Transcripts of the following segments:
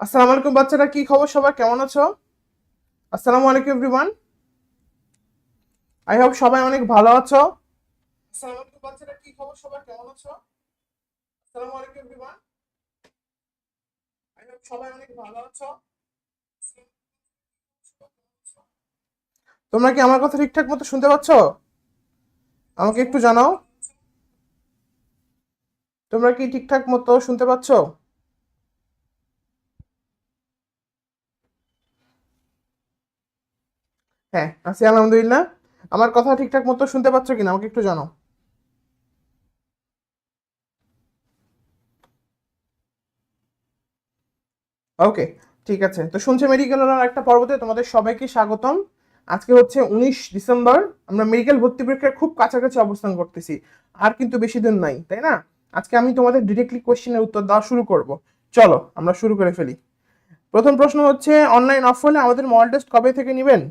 আসসালামু আলাইকুম বাচ্চারা, কি খবর সবার? কেমন আছো? আসসালামু আলাইকুম এভরিওয়ান আই হোপ সবাই অনেক ভালো আছো। আসসালামু আলাইকুম বাচ্চারা, কি খবর সবার? কেমন আছো? আসসালামু আলাইকুম এভরিওয়ান আই হোপ সবাই অনেক ভালো আছো। তোমরা কি আমার কথা ঠিকঠাক মতো শুনতে পাচ্ছ? আমাকে একটু জানাও। তোমরা কি ঠিকঠাক মতো শুনতে পাচ্ছ? হ্যাঁ আছি আলহামদুলিল্লাহ। আমার কথা ঠিকঠাক মতো শুনতে পাচ্ছ কিনা, আমাকে একটু জানাও। ওকে, ঠিক আছে। তো শুনছে মেডিকেল একটা পর্বতে তোমাদের সবাইকে স্বাগতম। আজকে হচ্ছে উনিশ ডিসেম্বর, আমরা মেডিকেল ভর্তি পরীক্ষার খুব কাছাকাছি অবস্থান করতেছি। আর কিন্তু বেশি দিন নাই, তাই না? আজকে আমি তোমাদের ডিরেক্টলি কোশ্চেনের উত্তর দেওয়া শুরু করব। চলো, আমরা শুরু করে ফেলি। প্রথম প্রশ্ন হচ্ছে অনলাইন অফ হলে আমাদের মডেল টেস্ট কবে থেকে নেবেন?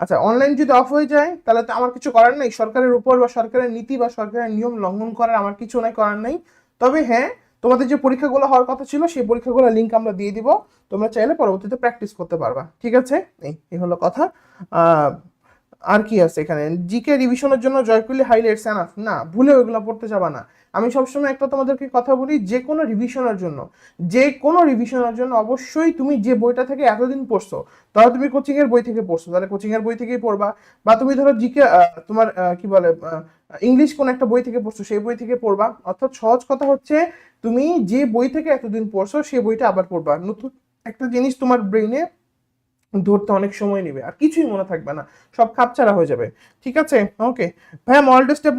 আচ্ছা অনলাইন যদি অফ হয়ে যায়, তাহলে তো আমার কিছু করার নেই। সরকারের উপর বা সরকারের নীতি বা সরকারের নিয়ম লঙ্ঘন করার আমার কিছু নাই, করার নেই। তবে হ্যাঁ তোমাদের যে পরীক্ষাগুলো হওয়ার কথা ছিল, সেই পরীক্ষাগুলো লিঙ্ক আমরা দিয়ে দিব। তোমরা চাইলে পরবর্তীতে প্র্যাকটিস করতে পারবা। ঠিক আছে? এই হলো কথা। আর কি আছে এখানে? জিকে রিভিশনের জন্য জয়কুলি হাইলাইটস এনাফ না, ভুলে ওইগুলো পড়তে যাবা না। আমি সবসময় একটা তোমাদেরকে কথা বলি, যে কোনো রিভিশনের জন্য। যে কোনো রিভিশনের জন্য অবশ্যই তুমি যে বইটা থেকে এতদিন পড়ছো তাহলে তুমি কোচিংয়ের বই থেকে পড়ছো, তাহলে কোচিংয়ের বই থেকেই পড়বা। বা তুমি ধরো জিকে তোমার কি বলে ইংলিশ কোন একটা বই থেকে পড়ছো, সেই বই থেকে পড়বা। অর্থাৎ সহজ কথা হচ্ছে, তুমি যে বই থেকে এতদিন পড়ছো সেই বইটা আবার পড়বা। নতুন একটা জিনিস তোমার ব্রেইনে ধরতে অনেক সময় নেবে, আর কিছুই মনে থাকবে না। সব খাপছাড়া হয়ে যাবে। ঠিক আছে? ওকে ভাইয়া, মডেল টেস্টে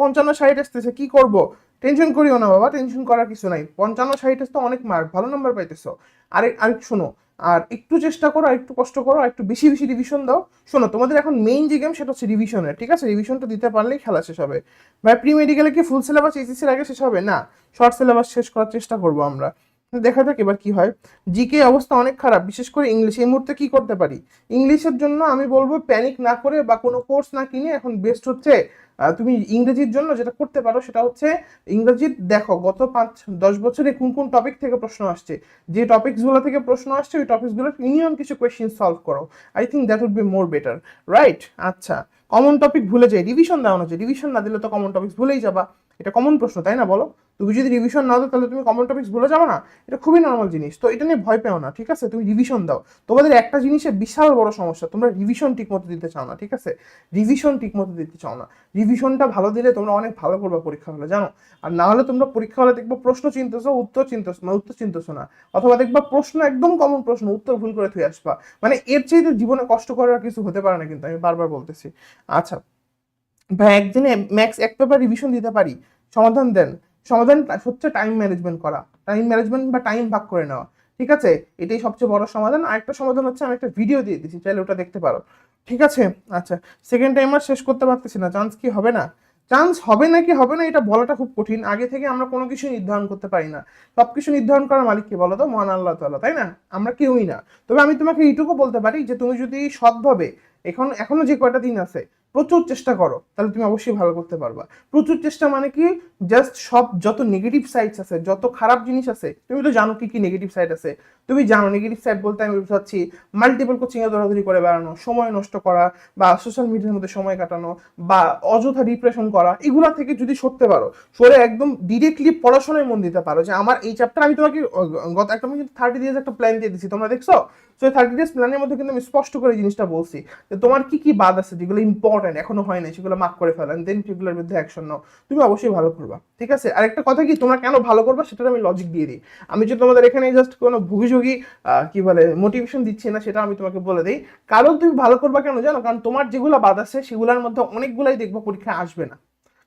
পঞ্চান্ন ষাট আসতেছে, কি করব? টেনশন করিও না বাবা টেনশন করার কিছু নাই। পঞ্চান্ন ষাট তো অনেক মার্ক ভালো নাম্বার পাইতেছো। আরেক আরেক শোনো, আর একটু চেষ্টা করো, আর একটু কষ্ট করো, আর একটু বেশি বেশি রিভিশন দাও। শোনো, তোমাদের এখন মেইন যে গেম সেটা হচ্ছে রিভিশনের ঠিক আছে? রিভিশনটা দিতে পারলেই খেলা শেষ হবে। ভাই প্রি মেডিকেলে কি ফুল সিলেবাস এইচএসির আগে শেষ হবে? না শর্ট সিলেবাস শেষ করার চেষ্টা করব আমরা। দেখা যাক এবার কি হয়। জিকে অবস্থা অনেক খারাপ, বিশেষ করে ইংলিশ এই মুহূর্তে কি করতে পারি? ইংলিশের জন্য আমি বলব প্যানিক না করে বা কোনো কোর্স না কিনে এখন বেস্ট হচ্ছে তুমি ইংরেজির জন্য যেটা করতে পারো সেটা হচ্ছে ইংরেজির দেখো গত পাঁচ, দশ বছরে কোন কোন টপিক থেকে প্রশ্ন আসছে। যে টপিকসগুলো থেকে প্রশ্ন আসছে, ওই টপিকসগুলোর মিনিমাম কিছু কোয়েশ্চেন সলভ করো। I think that would be more better right আচ্ছা কমন টপিক ভুলে যাই রিভিশন দেওয়া হচ্ছে রিভিশন না দিলে তো কমন টপিকস ভুলেই যাবা। এটা কমন প্রশ্ন, তাই না বলো? তুমি যদি রিভিশন না দাও তাহলে তুমি কমন টপিকস ভুলে যাবে না? এটা খুবই নর্মাল জিনিস। তো এটা নিয়ে ভয় পেও না, ঠিক আছে? তুমি রিভিশন দাও। তোমাদের একটা জিনিসে বিশাল বড় সমস্যা, তোমরা রিভিশন ঠিক মতো দিতে চাও না, ঠিক আছে? রিভিশন ঠিক মতো দিতে চাও না। রিভিশনটা ভালো দিলে তোমরা অনেক ভালো করবে পরীক্ষা হলে, জানো? আর না হলে তোমরা পরীক্ষা হলে দেখব প্রশ্ন চিনতেছো, উত্তর চিনতেছো মানে উত্তর চিনতেছো না। অথবা দেখবা প্রশ্ন একদম কমন প্রশ্ন, উত্তর ভুল করে থুয়ে আসবা। মানে এর চাইতে জীবনে কষ্ট করার কিছু হতে পারে না কিন্তু, আমি বারবার বলতেছি। আচ্ছা ভাই একদিনে ম্যাক্স এক পেপার রিভিশন দিতে পারি। সমাধান দেন। সমাধান হচ্ছে টাইম ম্যানেজমেন্ট করা। টাইম ম্যানেজমেন্ট বা টাইম ভাগ করে নেওয়া। ঠিক আছে? এটাই সবচেয়ে বড় সমাধান। আরেকটা সমাধান হচ্ছে আমি একটা ভিডিও দিয়ে দিচ্ছি, চাইলে ওটা দেখতে পারো। ঠিক আছে? আচ্ছা সেকেন্ড টাইম আর শেষ করতে পারতেছি না। চান্স কি হবে না? চান্স হবে নাকি হবে না, এটা বলাটা খুব কঠিন। আগে থেকে আমরা কোনো কিছু নির্ধারণ করতে পারি না। সব কিছু নির্ধারণ করার মালিক কি বলো তো? মহান আল্লাহ তাআলা, তাই না? আমরা কেউই না। তবে আমি তোমাকে এইটুকু বলতে পারি যে, তুমি যদি সৎভাবে, এখন এখনও যে কয়টা দিন আছে প্রচুর চেষ্টা করো, তাহলে তুমি অবশ্যই ভালো করতে পারবা। প্রচুর চেষ্টা মানে কি? জাস্ট সব যত নেগেটিভ সাইডস আছে, যত খারাপ জিনিস আছে, তুমি তো জানো কি কি নেগেটিভ সাইড আছে। তুমি জানো নেগেটিভ সাইড বলতে আমি বুঝাচ্ছি মাল্টিপল কোচিং এ দৌড়াদৌড়ি করে বেড়ানো, সময় নষ্ট করা বা সোশ্যাল মিডিয়ার মধ্যে সময় কাটানো বা অযথা ডিপ্রেশন করা, এগুলা থেকে যদি সরতে পারো, সরে একদম ডিরেক্টলি পড়াশোনায় মন দিতে পারো যে আমার এই চ্যাপ্টার আমি তোমাকে গত একটা আমি থার্টি ডেজ একটা প্ল্যান দিয়ে দিচ্ছি তোমরা দেখছ? সো থার্টি ডেজ প্ল্যানের মধ্যে কিন্তু আমি স্পষ্ট করে জিনিসটা বলছি যে তোমার কি কি বাদ আছে যেগুলো ইম্পর্টেন্ট এখনও হয় সেগুলো মাফ করে ফেলেন দেন সেগুলোর বিরুদ্ধে অ্যাকশন নাও। তুমি অবশ্যই ভালো করবা, ঠিক আছে? আর একটা কথা কি, তোমরা কেন ভালো করবা সেটার আমি লজিক দিয়ে দিই। আমি যে তোমাদের এখানে জাস্ট কোনো ভুগিঝুগি কি বলে মোটিভেশন দিচ্ছি না, সেটা আমি তোমাকে বলে দিই। কারণ তুমি ভালো করবা কেন জানো? কারণ তোমার যেগুলো বাদ আছে, সেগুলোর মধ্যে অনেকগুলাই দেখব পরীক্ষা আসবে না।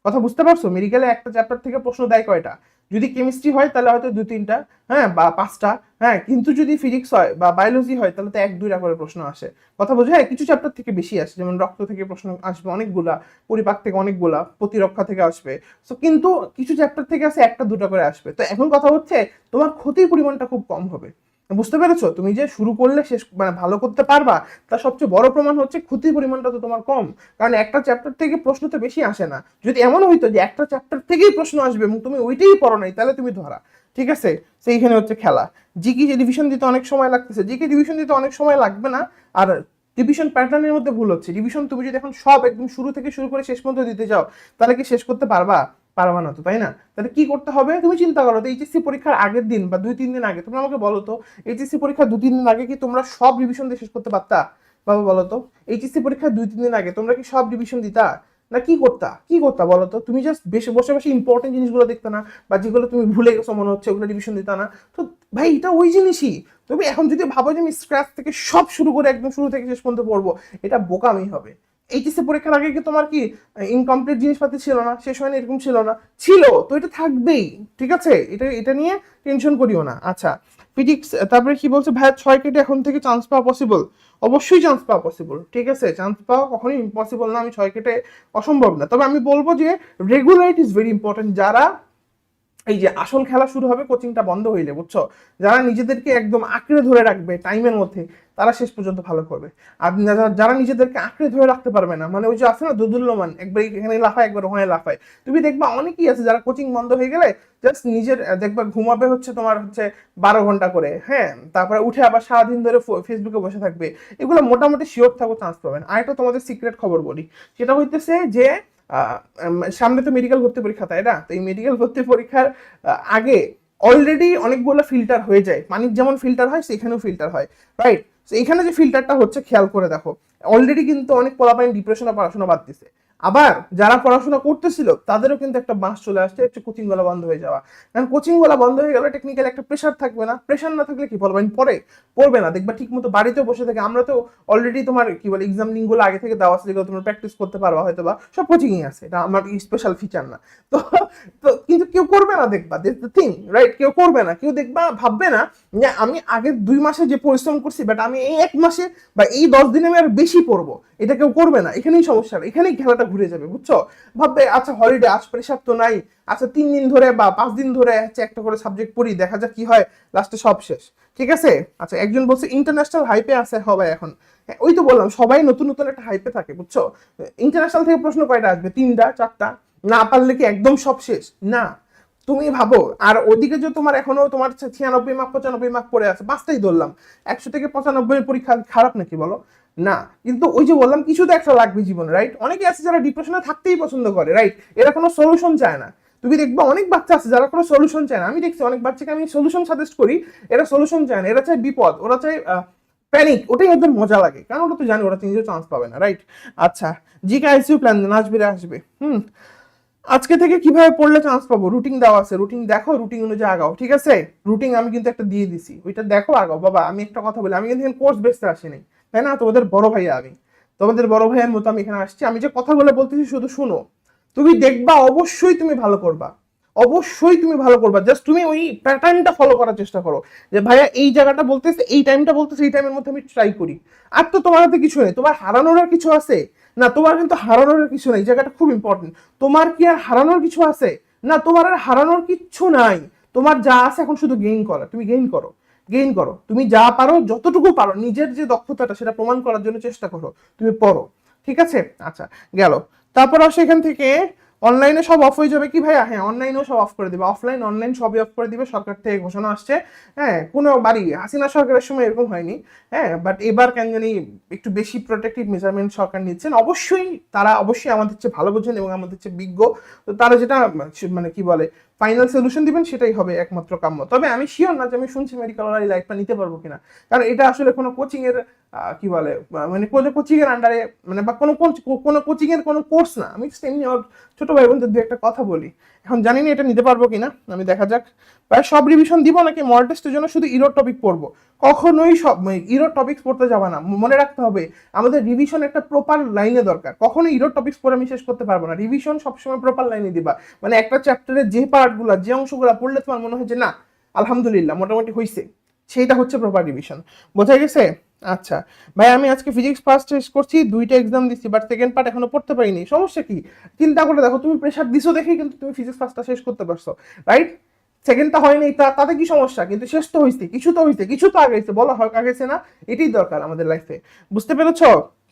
কথা বুঝতে পারছ? মেডিকেলে একটা চ্যাপ্টার থেকে প্রশ্ন দেয় কয়টা? যদি কেমিস্ট্রি হয়, তাহলে হয়তো দু, তিনটা হ্যাঁ বা পাঁচটা হ্যাঁ কিন্তু যদি ফিজিক্স হয় বা বায়োলজি হয়, তাহলে তো এক, দুইটা করে প্রশ্ন আসে। কথা বোঝো? হ্যাঁ কিছু চ্যাপ্টার থেকে বেশি আসে, যেমন রক্ত থেকে প্রশ্ন আসবে অনেকগুলা, পরিপাক থেকে অনেকগুলা, প্রতিরক্ষা থেকে আসবে। সো কিন্তু কিছু চ্যাপ্টার থেকে আসে একটা, দুটো করে আসবে। তো এখন কথা হচ্ছে, তোমার ক্ষতির পরিমাণটা খুব কম হবে। বুঝতে পেরেছ? তুমি যে শুরু করলে শেষ মানে ভালো করতে পারবা, তার সবচেয়ে বড় প্রমাণ হচ্ছে ক্ষতির পরিমাণটা তো তোমার কম। কারণ একটা চ্যাপ্টার থেকে প্রশ্ন তো বেশি আসে না। যদি এমন হইতো যে একটা চ্যাপ্টার থেকেই প্রশ্ন আসবে এবং তুমি ওইটাই পড়ো নাই, তাহলে তুমি ধরা। ঠিক আছে? সেইখানে হচ্ছে খেলা। জিকে রিভিশন দিতে অনেক সময় লাগতেছে। জিকে রিভিশন দিতে অনেক সময় লাগবে না। আর রিভিশন প্যাটার্নের মধ্যে ভুল হচ্ছে। রিভিশন তুমি যদি এখন সব একদম শুরু থেকে শুরু করে শেষ পর্যন্ত দিতে যাও তাহলে কি শেষ করতে পারবা? পারবা না তো, তাই না? তাহলে কি করতে হবে? তুমি চিন্তা করো তো এইচএসসি পরীক্ষার আগের দিন বা দুই, তিন দিন আগে, তোমরা আমাকে বলো তো, এইচএসসি পরীক্ষা দু, তিন দিন আগে কি তোমরা সব রিভিশন দিয়ে শেষ করতে পারতা? বাবা, বলো তো, এইচএসসি পরীক্ষার দুই, তিন দিন আগে তোমরা কি সব রিভিশন দিতা? না কি করতা? কি করতা, বলো তো? তুমি জাস্ট বেশি, বসে বসে ইম্পর্টেন্ট জিনিসগুলো দেখতে না, বা যেগুলো তুমি ভুলে গেছো মনে হচ্ছে, ওগুলো রিভিশন দিতা না। তো ভাই, এটা ওই জিনিসই। তুমি এখন যদি ভাবো যে আমি স্ক্র্যাচ থেকে সব শুরু করে একদম শুরু থেকে শেষ পর্যন্ত পড়ব, এটা বোকামি হবে। এইচএসসি পরীক্ষার আগে কি তোমার কি ইনকমপ্লিট জিনিসপাতি ছিল না? শেষ হয়নি, এরকম ছিল না? ছিল, তো এটা থাকবেই, ঠিক আছে? এটা এটা নিয়ে টেনশন করিও না। আচ্ছা ফিজিক্স তারপরে কি বলছে? ভাই ছয় কেটে এখন থেকে চান্স পাওয়া পসিবল অবশ্যই চান্স পাওয়া পসিবল ঠিক আছে? চান্স পাওয়া কখনোই ইম্পসিবল না, আমি ছয় কেটে অসম্ভব না। তবে আমি বলব যে রেগুলারিটি ইজ ভেরি ইম্পর্টেন্ট যারা এই যে আসল খেলা শুরু হবে, কোচিংটা বন্ধ হইলে বুঝছ? যারা নিজেদেরকে একদম আঁকড়ে ধরে রাখবে টাইমের মধ্যে, তারা শেষ পর্যন্ত ভালো করবে। আর যারা- নিজেদেরকে আঁকড়ে ধরে রাখতে পারবে না মানে ওই যে আছে না, দুদুল্যমান, একবার এখানে লাফায়, একবার ওখানে লাফায়। তুমি দেখবা অনেকেই আছে যারা কোচিং বন্ধ হয়ে গেলে জাস্ট নিজের দেখবা ঘুমাবে হচ্ছে তোমার হচ্ছে বারো ঘণ্টা করে হ্যাঁ? তারপরে উঠে আবার সারাদিন ধরে ফেসবুকে বসে থাকবে। এগুলো মোটামুটি শিওর থাকো চান্স পাবেন আরেকটা তোমাদের সিক্রেট খবর বলি। সেটা হইতেছে যে সামনে তো মেডিকেল ভর্তি পরীক্ষা, তাই না? তো এই মেডিকেল ভর্তি পরীক্ষার আগে অলরেডি অনেকগুলো ফিল্টার হয়ে যায়। পানির যেমন ফিল্টার হয়, সেখানেও ফিল্টার হয় রাইট তো এখানে যে ফিল্টারটা হচ্ছে, খেয়াল করে দেখো। অলরেডি কিন্তু অনেক পোলাপাইন ডিপ্রেশনে পড়াশোনা বাদ দিছে। আবার যারা পড়াশোনা করতেছিল, তাদেরও কিন্তু একটা বাস চলে আসছে হচ্ছে কোচিংগুলা বন্ধ হয়ে যাওয়া। কারণ কোচিংগুলা বন্ধ হয়ে গেলে টেকনিক্যাল একটা প্রেশার থাকবে না। প্রেশার না থাকলে কি পোলাপাইন পরে, পড়বে না। দেখবা ঠিক মতো বাড়িতেও বসে থাকে। আমরা তো অলরেডি তোমার, কি বলে এক্সামগুলো আগে থেকে দেওয়া আছে, যেগুলো তোমরা প্র্যাকটিস করতে পারবা হয়তো বা সব কোচিংই আছে। এটা আমার স্পেশাল ফিচার না। তো তো কিন্তু কেউ করবে না দেখবা। দ্য থিং রাইট কেউ করবে না। কেউ দেখবা, ভাববে না যে আমি আগের দুই মাসে যে পরিশ্রম করছি বাট আমি এই এক মাসে বা এই দশ দিনে আমি আর বেশি পড়ব। এটা কেউ করবে না। এখানেই সমস্যা। এখানেই খেলাটা ঘুরে যাবে বুঝছ? ভাববে আচ্ছা হলিডে আজ প্রেশার তো নাই। আচ্ছা তিন দিন ধরে বা পাঁচ দিন ধরে হচ্ছে একটা করে সাবজেক্ট পড়ি দেখা যাক কি হয়। লাস্টে সব শেষ ঠিক আছে? আচ্ছা একজন বলছে ইন্টারন্যাশনাল হাইপে আছে হবে এখন। হ্যাঁ, ওই তো বললাম সবাই নতুন নতুন একটা হাইপে থাকে বুঝছ? ইন্টারন্যাশনাল থেকে প্রশ্ন কয়টা আসবে? তিনটা চারটা? না পারলে কি একদম সব শেষ? না। তুমি ভাবো আর ওদিকে যে তোমার এখনও তোমার ছিয়ানব্বই মার্ক পঁচানব্বই মার্ক পড়ে আছে পাঁচটাই ধরলাম। একশো থেকে পঁচানব্বই পরীক্ষা খারাপ নাকি বলো? না, কিন্তু ওই যে বললাম কিছু তো একটা লাগবে জীবনে রাইট অনেকে আছে যারা ডিপ্রেশনে থাকতেই পছন্দ করে রাইট এরা কোনো সলিউশন চায় না। তুমি দেখবা অনেক বাচ্চা আছে যারা কোনো সলিউশন চায় না। আমি দেখছি অনেক বাচ্চাকে আমি সলিউশন সাজেস্ট করি, এরা সলিউশন চায় না, এরা চায় বিপদ, ওরা চায় প্যানিক ওটাই ওদের মজা লাগে। কারণ ওরা তো জানি, ওরা তিনজন চান্স পাবে না রাইট আচ্ছা জিকে আইসিউ প্ল্যান আসবে রে আসবে। হুম, আজকে থেকে কীভাবে পড়লে চান্স পাবো? রুটিন দেওয়া আছে রুটিন দেখো রুটিন অনুযায়ী আগাও, ঠিক আছে? রুটিন আমি কিন্তু একটা দিয়ে দিছি, ওইটা দেখো, আগাও। বাবা, আমি একটা কথা বলি, আমি কিন্তু কোর্স বেসতে আসিনি। তাই না? তোমাদের বড় ভাইয়া আমি। তোমাদের বড় ভাইয়ের মতো আমি এখানে আসছি। আমি যে কথাগুলো বলতেছি শুধু শুনো। তুমি দেখবা অবশ্যই তুমি ভালো করবা। অবশ্যই তুমি ভালো করবা। জাস্ট তুমি ওই প্যাটার্নটা ফলো করার চেষ্টা করো। যে ভাইয়া এই জায়গাটা বলতেছে, এই টাইমটা বলতেছে, এই টাইমের মধ্যে আমি ট্রাই করি। আর তো তোমার হাতে কিছু নেই। তোমার হারানোর আর কিছু আছে? না, তোমার কিন্তু হারানোর কিছু নেই। জায়গাটা খুব ইম্পর্টেন্ট তোমার কি আর হারানোর কিছু আছে? না, তোমার আর হারানোর কিচ্ছু নাই। তোমার যা আছে এখন শুধু গেইন করা। তুমি গেইন করো। গেইন করো। তুমি যা পারো, যতটুকু পারো, নিজের যে দক্ষতাটা, সেটা প্রমাণ করার জন্য চেষ্টা করো। তুমি পড়ো। ঠিক আছে? আচ্ছা গেল। তারপর আসো এখান থেকে অনলাইনে সব অফ হয়ে যাবে কি ভাইয়া? হ্যাঁ অনলাইনেও সব অফ করে দিবে। অফলাইন অনলাইন সবই অফ করে দিবে। সরকার থেকে ঘোষণা আসছে। হ্যাঁ কোনো বাড়ি, হাসিনা সরকারের সময় এরকম হয়নি। হ্যাঁ বাট এবার কেন জানি একটু বেশি প্রোটেক্টিভ মেজারমেন্ট সরকার নিচ্ছেন। অবশ্যই তারা অবশ্যই আমাদের চেয়ে ভালো বোঝেন এবং আমাদের চেয়ে বিজ্ঞ। তো তারা যেটা মানে কি বলে ফাইনাল সলিউশন দিবেন, সেটাই হবে একমাত্র কাম্য। তবে আমি শিওর না যে আমি শুনছি মেডিকেল এই লাইফটা নিতে পারব কিনা। কারণ এটা আসলে কোনো কোচিং এর কি বলে মানে কোনো কোচিং এর আন্ডারে মানে বা কোনো কোন- কোচিং এর কোনো কোর্স না। আমি ছোট ভাই বোনদের দু একটা কথা বলি। এখন জানি না এটা নিতে পারব কিনা, আমি দেখা যাক। প্রায় সব রিভিশন দিব নাকি মডেল টেস্টের জন্য শুধু ইরোর টপিক পড়ব? কখনোই সব ইরোর টপিক্স পড়তে যাবে না মনে রাখতে হবে, আমাদের রিভিশন একটা প্রপার লাইনে দরকার। কখনো ইরোর টপিক্স পড়ে আমি শেষ করতে পারব না। রিভিশন সবসময় প্রপার লাইনে দিবা। মানে একটা চ্যাপ্টারের যে পার্টগুলো যে অংশগুলো পড়লে তোমার মনে হয় যে না, আলহামদুলিল্লাহ, মোটামুটি হয়েছে সেইটা হচ্ছে প্রপার রিভিশন বোঝা গেছে? আচ্ছা। ভাই, আমি আজকে ফিজিক্স ফার্স্ট টেস্ট করছি, দুইটা এক্সাম দিচ্ছি বাট সেকেন্ড পার্ট এখনও পড়তে পারিনি। সমস্যা কি? চিন্তা করে দেখো, তুমি প্রেশার দিছো দেখেই কিন্তু তুমি ফিজিক্স ফার্স্টটা শেষ করতে পারছ রাইট সেকেন্ডটা হয়নি, তা, তাতে কি সমস্যা? কিন্তু শেষ তো হয়েছে কিছু তো হয়েছে কিছু তো আগেছে বলো হয় আগেছে না, এটাই দরকার আমাদের লাইফে বুঝতে পেরেছ?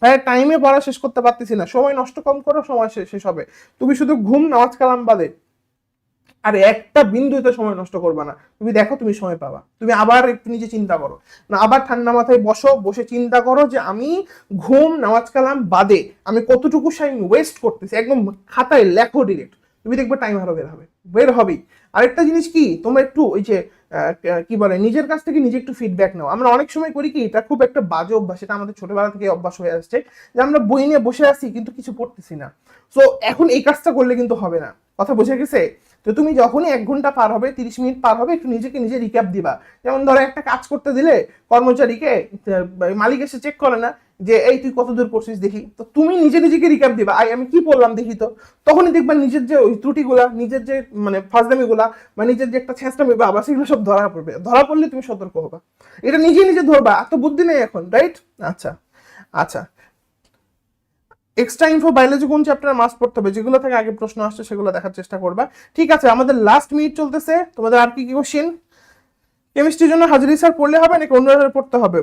ভাই টাইমে পড়া শেষ করতে পারতেছি না, সময় নষ্ট কম করো, সময় শেষ শেষ হবে। তুমি শুধু ঘুম, নামাজ, কালাম বাদে। আর একটা বিন্দুতে সময় নষ্ট করবা না। তুমি দেখো তুমি সময় পাবা। তুমি আবার একটু নিজে চিন্তা করো। না, আবার ঠান্ডা মাথায় বসো, বসে চিন্তা করো যে আমি ঘুম, নামাজ কালাম বাদে আমি কতটুকু সাইন ওয়েস্ট করতেছি। একদম খাতায় লেখো ডিরেক্ট তুমি দেখবে টাইম আরও বের হবে। বের হবেই। আরেকটা জিনিস কি, তোমরা একটু ওই যে কি বলে, নিজের কাছ থেকে নিজে একটু ফিডব্যাক নাও। আমরা অনেক সময় করি কি, এটা খুব একটা বাজে অভ্যাস, এটা আমাদের ছোটবেলা থেকে অভ্যাস হয়ে আসছে যে আমরা বই নিয়ে বসে আছি কিন্তু কিছু পড়তেছি না। সো এখন এই কাজটা করলে কিন্তু হবে না। কথা বুঝে গেছে? তো তুমি যখনই এক ঘণ্টা পার হবে, তিরিশ মিনিট পার হবে, একটু নিজেকে নিজে রিক্যাপ দিবা। যেমন ধরো, একটা কাজ করতে দিলে কর্মচারীকে মালিক এসে চেক করে না যে, এই তুই কত দূর করছিস দেখি। তো তুমি নিজে নিজেকে রিক্যাপ দিবা, আই, আমি কি বললাম দেখি তো? তখনই দেখবা নিজের যে ওই ত্রুটিগুলা, নিজের যে মানে ফাজদামিগুলা বা নিজের যে একটা ছেঁচটামি বা আবার সেগুলো সব ধরা পড়বে। ধরা পড়লে তুমি সতর্ক হবা। এটা নিজে নিজে ধরবা, এত বুদ্ধি নেই এখন রাইট আচ্ছা আচ্ছা। এক্সট্রা ইনফো বায়োলজি কোন চ্যাপ্টার মাস পড়তে হবে? যেগুলো থেকে আগে প্রশ্ন আসছে, সেগুলো দেখার চেষ্টা করবা। ঠিক আছে, আমাদের লাস্ট মিনিট চলতেছে। তোমাদের আর কি কি কোশ্চেন কেমিস্ট্রির জন্য হাজারি স্যার পড়লে হবে, নাকি অন্য স্যার পড়তে হবে?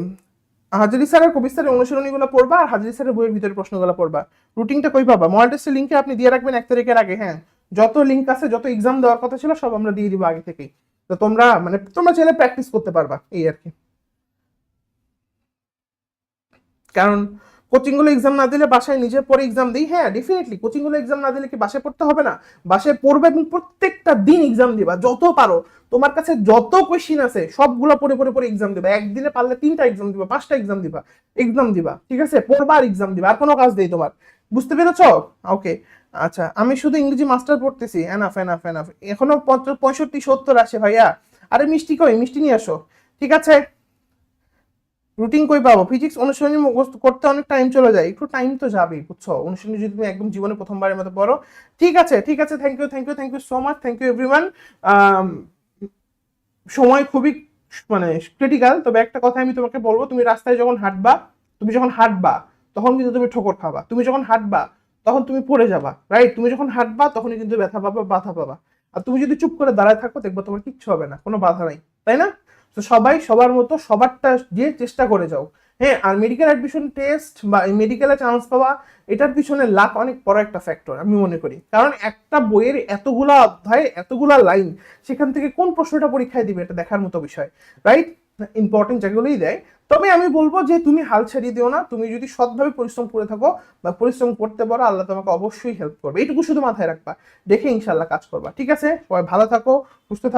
হাজারি স্যারের কবি স্যারের অনুশীলনীগুলো পড়বা, আর হাজারি স্যারের বইয়ের ভিতরে প্রশ্নগুলো পড়বা। রুটিনটা কই পাবা? মডেল টেস্টের লিঙ্কে আপনি দিয়ে রাখবেন এক তারিখের আগে হ্যাঁ। যত লিঙ্ক আছে, যত এক্সাম দেওয়ার কথা ছিল, সব আমরা দিয়ে দিব আগে থেকেই। তো তোমরা মানে তোমরা চাইলে প্র্যাকটিস করতে পারবা, এই আর কি। কারণ কোচিংগুলো এক্সাম না দিলে বাসায় নিজের পরে এক্সাম দিই। হ্যাঁ ডেফিনেটলি কোচিংগুলো এক্সাম না দিলে কি বাসায় পড়তে হবে না? বাসায় পড়বে এবং প্রত্যেকটা দিন এক্সাম দিবা, যত পারো। তোমার কাছে যত কোশ্চিন আছে, সবগুলো পড়ে পড়ে পড়ে এক্সাম দিবা। একদিনে পারলে তিনটা এক্সাম দিবা, পাঁচটা এক্সাম দিবা এক্সাম দিবা, ঠিক আছে? পড়বা আর এক্সাম দিবা, আর কোনো কাজ নেই তোমার। বুঝতে পেরেছ? ওকে আচ্ছা আমি শুধু ইংরেজি মাস্টার পড়তেছি। এনাফ এনাফ এনাফ এখনও পঁয়ষট্টি, সত্তর আসে ভাইয়া। আরে মিষ্টি কই? মিষ্টি নিয়ে আসো। ঠিক আছে? রুটিন কই পাবো? ফিজিক্স অনুশীলনী করতে অনেক টাইম চলে যায়। একটু টাইম তো যাবেই, বুঝছ? অনুশীলনী যদি তুমি একদম জীবনে প্রথমবারের মতো পড়ো। ঠিক আছে ঠিক আছে। Thank you thank you thank you so much thank you everyone সময় খুবই মানে ক্রিটিক্যাল তবে একটা কথা আমি তোমাকে বলব, তুমি রাস্তায় যখন হাঁটবা, তুমি যখন হাঁটবা, তখন কিন্তু তুমি ঠোকর খাবা। তুমি যখন হাঁটবা তখন তুমি পড়ে যাবা রাইট তুমি যখন হাঁটবা, তখনই কিন্তু ব্যথা পাবা, বাধা পাবা। আর তুমি যদি চুপ করে দাঁড়ায় থাকো, দেখব তোমার কিচ্ছু হবে না, কোনো বাধা নাই, তাই না? তো সবাই সবার মতো সবারটা দিয়ে চেষ্টা করে যাও। হ্যাঁ আর মেডিকেল অ্যাডমিশন টেস্ট বা মেডিকেলে চান্স পাওয়া, এটার পিছনে লাখ অনেক বড় একটা ফ্যাক্টর আমি মনে করি। কারণ একটা বইয়ের এতগুলা অধ্যায়, এতগুলা লাইন সেখান থেকে কোন প্রশ্নটা পরীক্ষায় দিবে, এটা দেখার মতো বিষয় রাইট ইম্পর্টেন্ট যেগুলোই দেয়। তবে আমি বলব যে তুমি হাল ছেড়ে দিও না। তুমি যদি সৎভাবে পরিশ্রম করে থাকো বা পরিশ্রম করতে পারো, আল্লাহ তোমাকে অবশ্যই হেল্প করবে। এইটুকু শুধু মাথায় রাখবা। দেখে ইনশাল্লাহ কাজ করবা। ঠিক আছে? সবাই ভালো থাকো, সুস্থ থাকো।